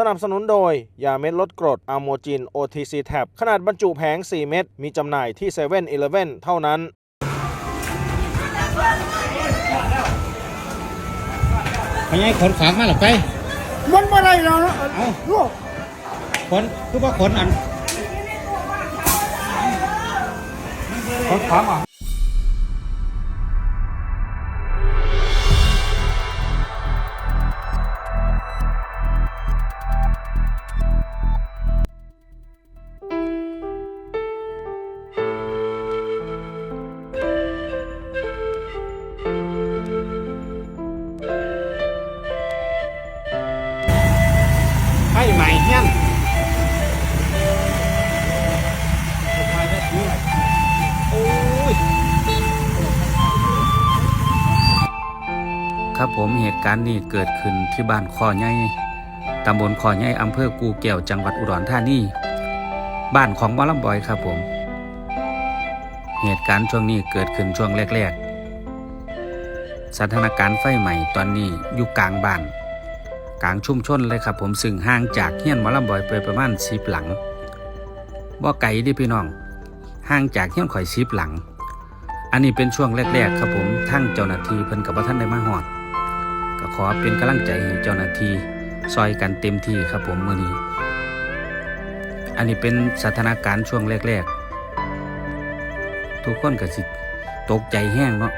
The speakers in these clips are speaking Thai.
สนับสนุนโดย ยาเม็ดลดกรดอะโมจิน OTC Tab ขนาดบรรจุแผง 4 เม็ด มีจำหน่ายที่7 e เ e ่ e อเท่านั้นไม่ให้ขนของมาหรอกไป มันบ่ได้แล้วเนาะเอ้า ลูกขนคือว่าขนอัน ขนของอะ ผมเหตุการณ์นี้เกิดขึ้นที่บ้านคอใหญ่ตำบลคอใหญ่อำเภอกูเกี่ยวจังหวัดอุดรธานีบ้านของหมอลำบอยครับผม เหตุการณ์ช่วงนี้เกิดขึ้นช่วงแรก ๆ สถานการณ์ไฟใหม่ตอนนี้อยู่กลางบ้าน กลางชุมชนเลยครับผมซึ่งห่างจากเฮียนหมอลำบอยไปประมาณสิบหลังบ่ไกลเดิพี่น้องห่างจากเฮียนข่อยสิบหลังอันนี้เป็นช่วงแรก ๆ ครับผมทั้งเจ้าหน้าที่เพิ่นกับท่านได้มาหอด ก็ขอเป็นกำลังใจให้เจ้าหน้าที่ซอยกันเต็มที่ครับผมมื้อนี้ อันนี้เป็นสถานการณ์ช่วงแรก ๆ ทุกคนก็สิตกใจแห้งเนาะ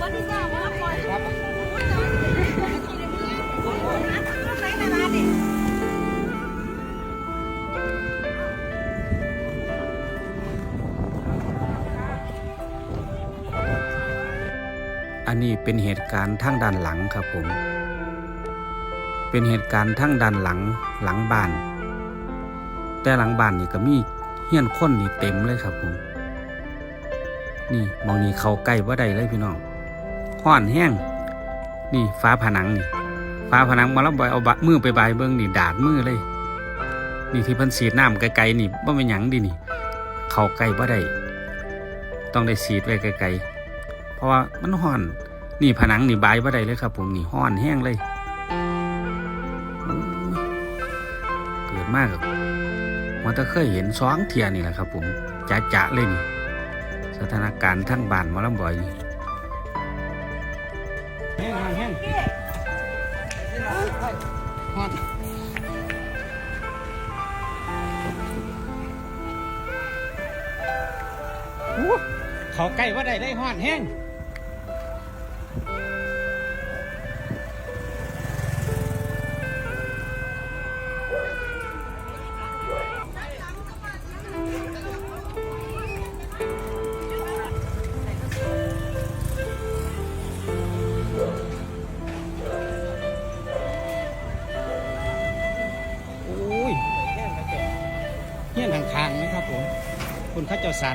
วันที่สาว่าปล่อย อันนี้เป็นเหตุการณ์ทั้งด้านหลังครับผม เป็นเหตุการณ์ทั้งด้านหลังหลังบ้าน แต่หลังบ้านนี่ก็มีเฮี้ยนคนนี่เต็มเลยครับผม นี่มองนี่เขาใกล้ว่าใดเลยพี่น้องห้อนแห้ง นี่ฟ้าผนังนี่ฟ้าผนังมาแล้วบอยเอาบะมือไปบายเบิ้งนี่ดาดมือเลย นี่ที่พิ่นสีดน้ำไกลๆนี่ว่เป็นหยังดินี่ เขาใกล้ว่าได้ต้องได้สีดไว้ไกลๆ ราะว่ามันห้อน นี่ผนังนี่บายว่าได้เลยครับผมนี่ห้อนแห้งเลยเกิดมากครับมันจะเคยเห็นสองเทียนี่แหละครับ ผมจะจะเลยนี่สถานการณ์ทั้งบ้านมาลำบ่อยนี่แห้งแห้งฮอดอู้เขาใกล้ว่าได้ได้ฮอดแห้ง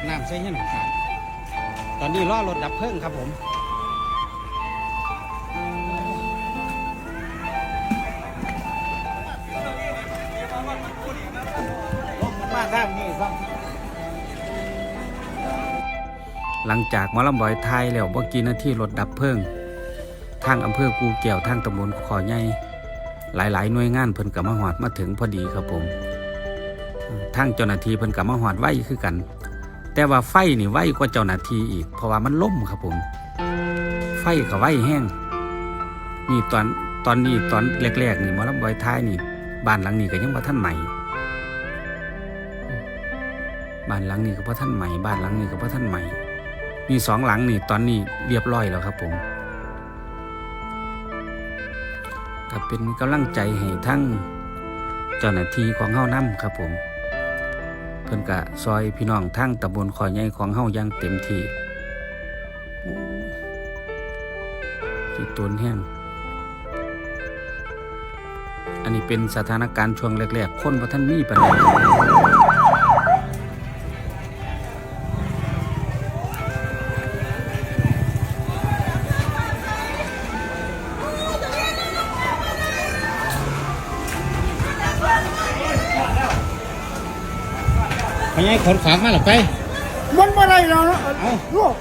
น้ำใส่เฮี้ยนห่างๆตอนนี้ล่อรถดับเพลิงครับผมมาด้านนี้ครับหลังจากมอลำบอยไทยแล้วบ่กี่นาทีรถดับเพลิง ทางอำเภอกูเกี่ยวทางตำบลขอใหญ่หลายๆหน่วยงานเพิ่นก็มาหอดมาถึงพอดีครับผม ทางเจ้าหน้าที่เพิ่นก็มาหอดไว้คือกัน แต่ว่าไฟนี่ไวกว่าเจ้าหน้าที่อีก เพราะว่ามันล่มครับผม ไฟก็ไวแห้งนี่ตอนตอนนี้ตอนแรกๆนี่มอลำบอยท้ายนี่บ้านหลังนี้ก็ยังบ่าทันใหม่บ้านหลังนี้ก็บ่ทันใหม่บ้านหลังนี้ก็บ่ทันใหม่นี่สองหลังนี่ตอนนี้เรียบร้อยแล้วครับผมก็เป็นกำลังใจให้ทั้งเจ้าหน้าที่ของเฮานํครับผม เพิ่นกะซอยพี่น้องทั้งตำบลคอยใหญ่ของเฮาอย่างเต็มที่ที่ตนแห้งอันนี้เป็นสถานการณ์ช่วงแรกๆ คนว่าท่านมีปัญหา พญายขนของมาหรือไป มันอะไรเราเนาะเอ้า ลูก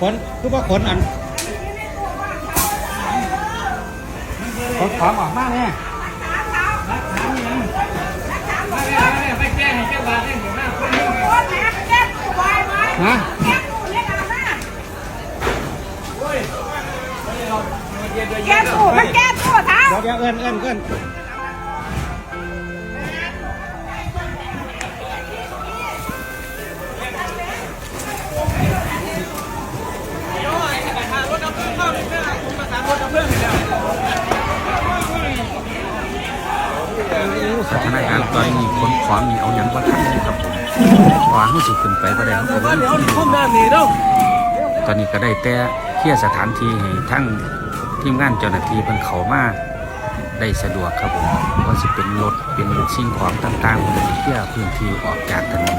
ขนคือว่าขนอันขนของออกมาเนี่ยฮะแก้ตู้มันแก้ตู้เท้า เดี๋ยวเดี๋ยวเอิ้นเอิ้นเอิ้น สถานการตอนนี้คนขอมีเอาหยังว่าทันอยู่ครับผมวางให้สิขึ้นไปก็ได้ครับผมตอนนี้ก็ได้แต่เคลียสถานที่ให้ทั้งทีมงานเจ้าหน้าที่เพิ่นเขามาได้สะดวกครับผมก็สิเป็นรถเป็นสิ่งของต่างๆเพิ่นสิเคลียพื้นที่ออกจากถนน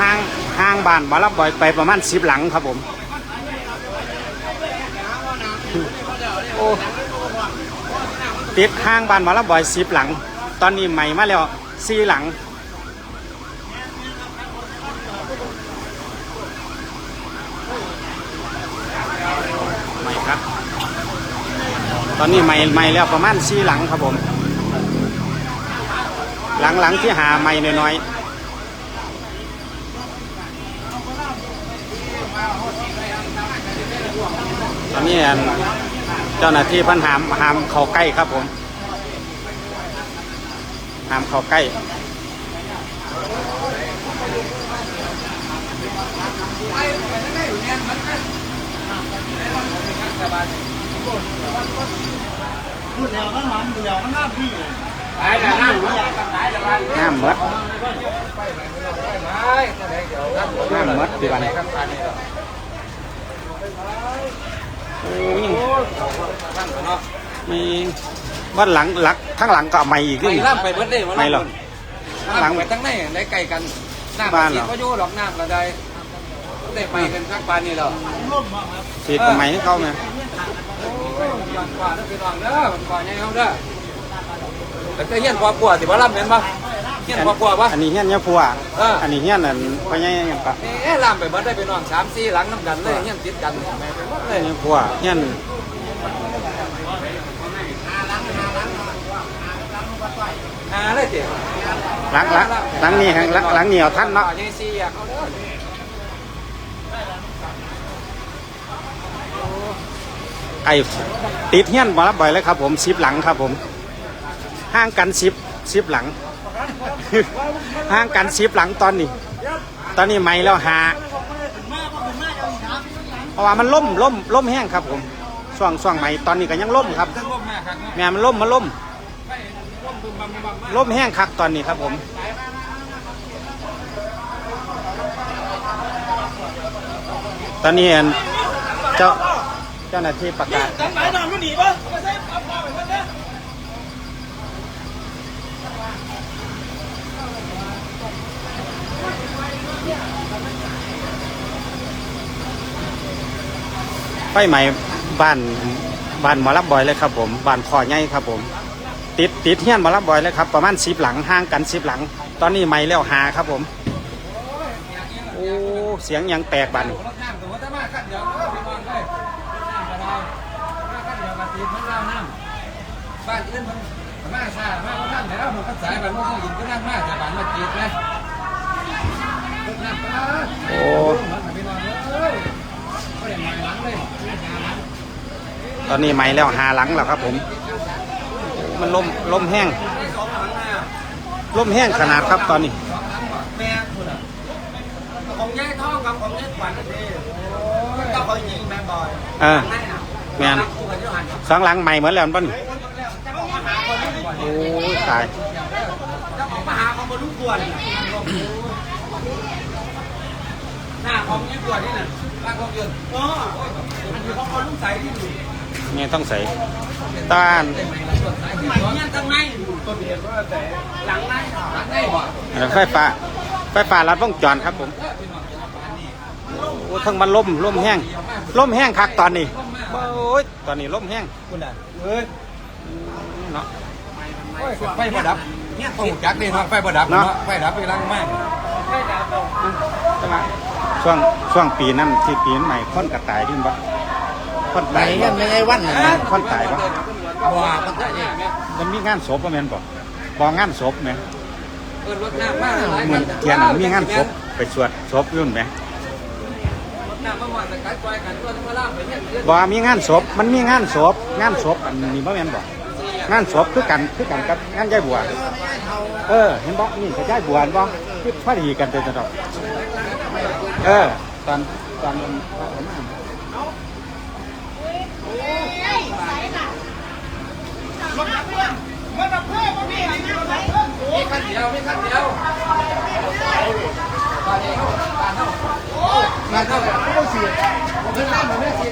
ห่างห่างบ้านมารับบ่อยไปประมาณสิบหลังครับผม โอ้ติดห่างบ้านมารับบ่อยสิบหลัง ตอนนี้ใหม่มาแล้วสี่หลัง ใหม่ครับ ต อนนี้ใหม่ใหม่แล้วประมาณสี่หลังครับผม หลังหลังที่หาใหม่น้อยๆตอนนี้เจ้าหน้าที่พันหามหามเขาใกล้ครับผมหามเขาใกล้ น้ำเมดน้ำเมดดีกว่านี้โอ้ยมีวันหลังหลักทั้งหลังก็เอาใหม่อีกไปนี่ล่ามไปเบิดได้ไม่หรอกหลังไปทั้งในได้ไกลกันน้ำบ้านเหรอนก็ยู่หรอกน้ำก็ได้ได้ไปกันข้างปานนี่แล้วฉีดกับใหมให้เขาไหม โอ้ยมันกว่าเด้อพี่น้องเด้อมันกว่าใหญ่เฮาเด้อแต่ก็เฮียนพอปัวสิบ่ล่ำแม่นบ่เฮียนพอปัวบ่อันนี้เฮี้ยนเนี่ยพัวเอออัอันนี้เฮี้ยนนั่นพ่อใหญ่ยังปะเอ๊ะล่ามไปเบิดได้พี่น้อง3 4หลังนํกันเลยเฮียนติดกันแม่ไปหมดเลยเนี่ยพัวเฮี้ยนหาเลยติหลังหลังหลังนี้หลังหลังนี้เอาท่านเนาะ ใหญ่สี่อยากเอาเด้อ ไอ้ติดเฮี้ยนมารับบ่อยเลยครับ ผมสิบหลังครับผมห่างกันสิบสิบหลังห่างกันสิบหลังตอนนี้ ตอนนี้ไม่แล้วหาเพราะว่ามันล่มล่มล่มแห้งครับผมช่วงช่วงใหม่ตอนนี้ก็ยังล่มครับทั้งลมครับแม่มันล่มมันล่มล่มแห้งคักตอนนี้ครับผมตอนนี้อันเจ้า จ้าหน้าที่ประกาศไฟใหม่บ้านบ้านหมอรับบอยเลยครับผมบ้านคอใหญ่ครับผม ติดติดเฮี้ยนหมอรับบอยเลยครับ ประมาณสิบหลังห่างกันสิบหลัง ตอนนี้ใหม่แล้วหาครับผมโอ้เสียงยังแตกบัดนรถน้ำกับวัตมาขั้นเดียวเอาพี่น้องเลยน้ำก็ได้มาขั้ นเดียวกับตีมันเล่าน้ำบ้านอื่นมันมาซามาเขาท่านแล้วมันก็สายบ้านมันก็ยินก็นั่งมาแต่บ้านมาจีบเลยรถน้ำก็โอ้พี่น้องเอ้ยตอนนี้ไหม้แล้วหาหลังแล้วครับผม มันลมลมแห้งลมแห้งขนาดครับตอนนี้แม่คุณอะของยายทองกับของยายขวัญนั่นเองเจ้าเขายิงแม่บอยเออแม่นคู่กันที่หัน สองหลังใหม่เหมือนแล้วมันบ่โอ้ยตายจะบอกมาหาคนรู้ก่อนหน้าของยี่ปวดนี่น่ะบ้าของยืนอ๋อมันอยู่ของคนลูกใสที่อยู่นี่ต้องใส่ต้านใหม่เนี่ยตั้งไงต้นเดียว่าแต่หลังไงหลังไงบ่ไฟฟ้าไฟฟ้ารัดวงจรครับผมโอ้ทั้งมันล่มล่มแห้งล่มแห้งคักตอนนี้ โอ้ยตอนนี้ล่มแห้งคุณอะเอ้ยเนาะไฟบ่ดับเนี่ยต้องจักดีเนาะไฟบ่ดับเนาะไฟดับไปล้างมากใช่ไหมช่วงช่วงปีนั้นที่ปีใหม่ค่อนกระต่ายดิ้นบ่ค่อนตายบ่ไม่ไงวันนะค่อนตายบ่ว้ามันได้ยังมันมีงานศพบ่แม่นบ่บ่งานศพแหมเออรถน้ำมากหลายเหมือนเทียนนมีงานศพไปสวดศพยุ่นแหม บ่มีงานศพมันมีงานศพงานศพอันนี้บ่แม่นบ่งานศพคือกันคือกันกับงานยายบัว เออ เห็นบ่นี่กับยายบัวเห็นบ่คือพอดีกันเด้อดอกเออ ตอนตอนมันผมอ่านมีขั้นเดียวมีขั้นเดียวตอนนี้ตานเท่าตานเท่า แบบไม่ต้องเสียผมเพิ่งน้ำผมไม่เสีย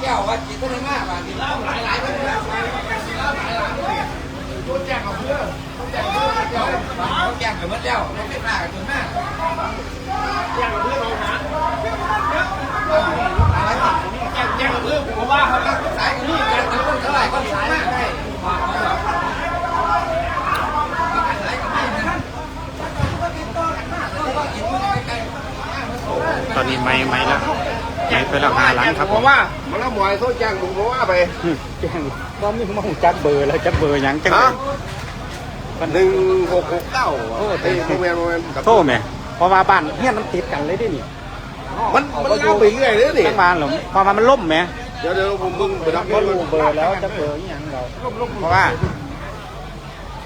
แก้วว่าจิตก็ได้มากบางทีเล่าหลายหลายคนเล่าหลายหลายตัวแจ้งกับเพื่อนตัวแจงกับเพื่อนเจ้าแจ้งกับเมื่อเจ้าเราเป็นหน้ากับตัวมากแจ้งกับเพื่อนเราหาแจ้งกับเพื่อนผมว่าเขาสายกันนี่กันทั้งคนเท่าไหร่ก็สายมากได้ ตอนนี้ไม่ไม่แล้วไม่ไปแล้วหาหลังครับผผมมว่ามันละหมวยโทษจ้างผมว่าไปแจ้งบ่มีมาหูจักเบอร์แล้วจักเบอร์หยังจังฮะมันหนึ่งหกหกเก้าเฮ้ยโมเมนต์โมเมนต์โทษแม่เพราะว่าบ้านเฮียนมันติดกันเลยเดินี่มันมันเล่าไปเรื่อยเลยนี่ทั้งบ้านหรอเพราะว่ามันล่มแหม่เดี๋ยวเดี๋ยวผมมึงไปรับบ่รู้เบอร์แล้วจักเบอร์อีหยังเราเพราะว่า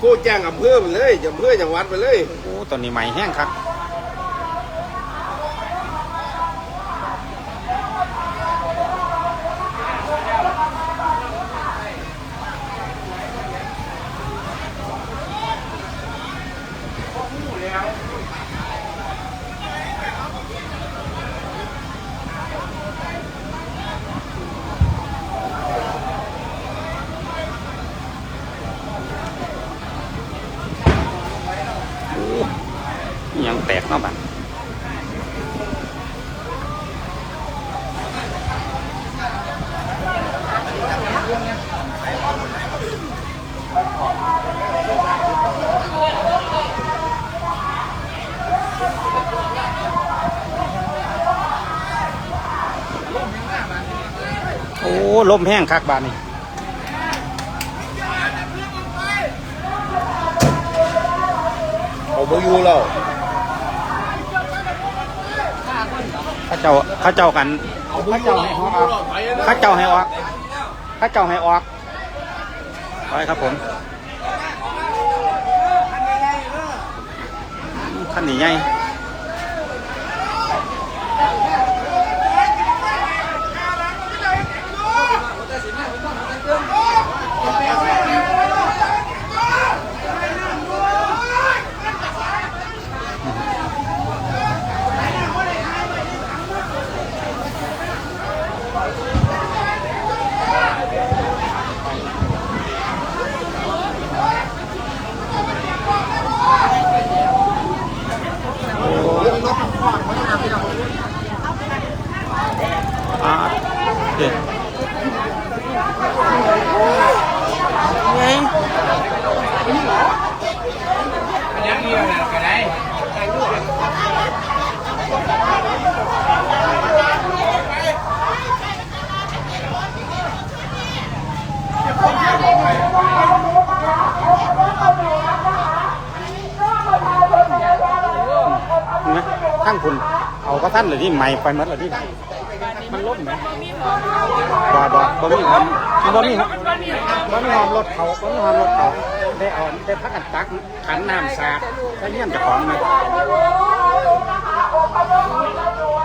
กูแจ้งอำเภอไปเลยอำเภอจังหวัดไปเลยโอ้ตอนนี้ใหม่แห้งครับ โอ้ลมแห้งคักบานนี่เอาไปอยู่แล้วข้าเจ้าข้าเจ้ากันข้าเจ้าให้ออกข้าเจ้าให้ออกข้าเจ้าให้ออกไปครับผม ขั้นนี้ใหญ่อ่าเด็ด นะทั้งคุณเอาก็ท่านเลยที่ใหม่ไปหมดเลยที่มันล้มไหมบ่บ่บ่มีความบ่มีครับบ่มีความรถเขาบ่มีความรถเขาได้อ่อนได้พักกันตักขันน้ำสาดใช้เงี้ยนจะของไหม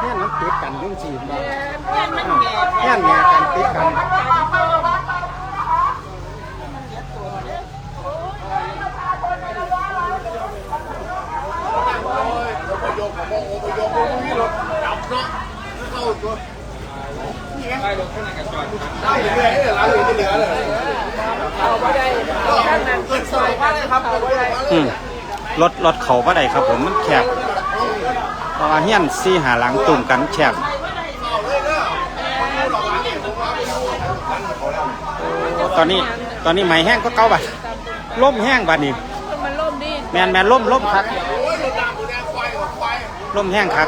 เงี้ยนมันติดกันยุ่งฉีดบ่เงี้ยนแง่กันติดกัน ได้เลยเนี่ยร้านอื่นจะเหลือเลยอืมรถรถเขาบ่ได้ครับผมมันแคบเพราะว่าเฮียนซี่หาหลังตุ่มกันแคบตอนนี้ตอนนี้ไหม้แห้งก็เก่าบัดล่มแห้งบัดนี้มันล่มดิแมนแมนล่มล่มคัก ล่มแห้งคัก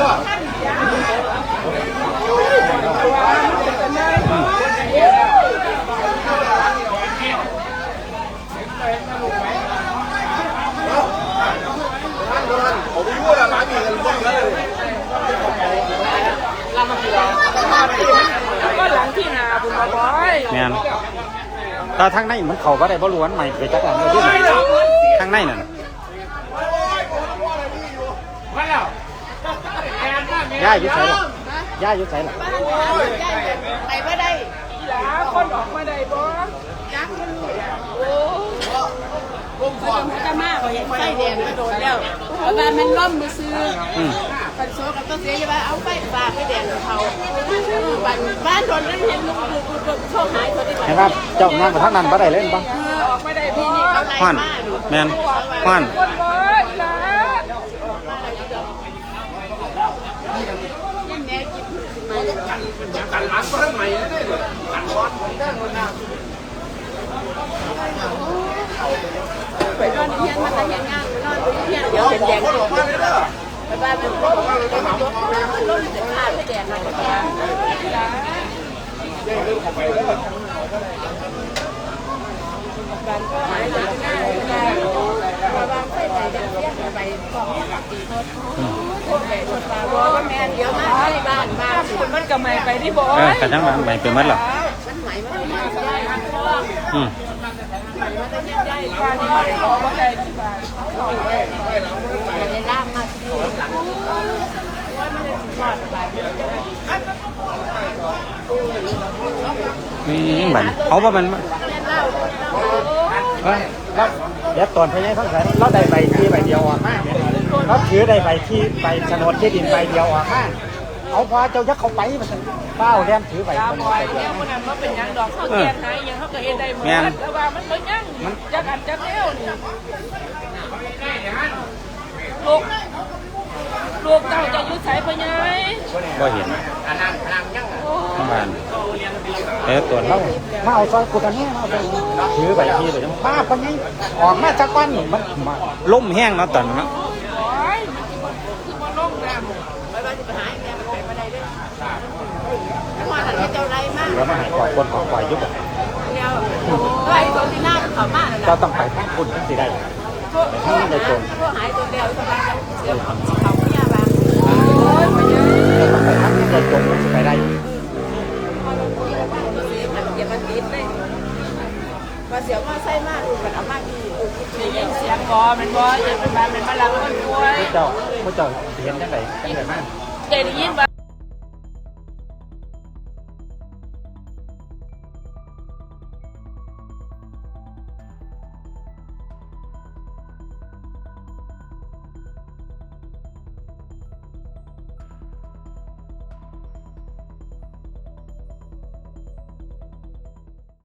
ก็ หลังที่นาบุญมาบ่อยแมนแต่ทางในมันเขาก็ได้บ่ล้วนใหม่ไปจักอันเลยที่ไหนทางในนั่นย่าอยู่ไสล่ะย่าอยู่ไสล่ะไปบ่ได้หลาคนออกมาได้บ่จักมันโอ้ ร่มฟองจะมากกว่าเห็นไฟแดงกระโดดแล้วเพราะว่ามันล่มมือซื้ออืมปันโซกับต้นเสียจะว่าเอาไฟฟ้าไฟแดงเขาบ้านบ้านโดนนั้นเห็นลูกลูกลูโชคหายตัวได้เห็นว่าเจ้านั่งไปทางนั้นบ่ได้เล่นบ่ออกไม่ได้พี่นี่เขาไล่ฮ้อนมาแมนฮ้อนคนบ่หลายิ่งแน่กินมากันร้านเพิ่มใหม่เลยเนี่ยกันร้อน ไปนอนเฮียนมันจะเฮียนงานไปนอนเฮียนเดี๋ยวเป็นแดงไปบ้านมันร่มมันร่มจะขาดไปแดงมันแดงการก็หายไปหน้าหน้าระวังไฟไหนจะเสียไปกองตีโทษโทษแม่โทษปลาบ่ว่าแม่เดี๋ยวมาที่บ้านบ้านมันก็ไม่ไปที่บ่เออกันจังหวะใหม่ไปหมดหรอมันไหมมันไม่ได้อันท้องอืมมั นจะยังได้บ้านนี้ขอบ่ได้ที่บ้านจะได้ล่ามมาที่ว่ามันจะปลอดภัยอืมบัดเอาว่ามันเล่นเหล้าเอ้ยแล้วเดี๋ยวตอนพญายทั้งสายเราได้ใบที่ใบเดียวออกมาเนี่ยเราถือได้ใบที่ใบโฉนดที่ดินใบเดียวออกมาเอาพอเจ้ายักเข้าไปมันเป้าเลี้ยนถือใบตาโฉนบดอยใบเดียเนี่วยมันมันเป็นยังดอกเขาเกียนหายยังเขาก็เฮ็ดได้เหมือนแต่ว่ามันบ่ยั งจักอันจักแนวนี่ลูกลูกเต้าจะอยู่ไสพ่อใหญ่บ่เห็นบ้านเออตัวเรามาเอาซอยกูกันแน่มาเอาไปถือใบที่เลยป้าพญายออกมาจากบ้านมันมาล่มแห้งเนาะตอนนั้นเนาะโอ้ยมันสิบ่คือบ่ลงแล้วไปว่าสิไปหาแม่มันไปบ่ได้เด้อถ้าว่าท่านเจ้าไรมากแล้วมาใหายขอบคนขอบปล่อยยุบเดียวไอ้ตัวที่หน้า เขามานั่นเราแหละต้องไปทั้งคุณทั้งสิได้พวกพวกพวกหายตัวเดียวสบายเสียของเขาเนี่ยบางโอ้ยพ่อใหญ่เราต้องไปทั้งใจจนมันสิไปได้อย่ามันติดเลยว่าเสียงว่าไส้มากดูกันเอามากดีได้ยินเสียงบอมันบอเดี๋ยวมันมาเป็นมาลังมันด้วยผู้เจ้าผู้เจ้าเห็นจังไดจังไดมากได้ยินว่า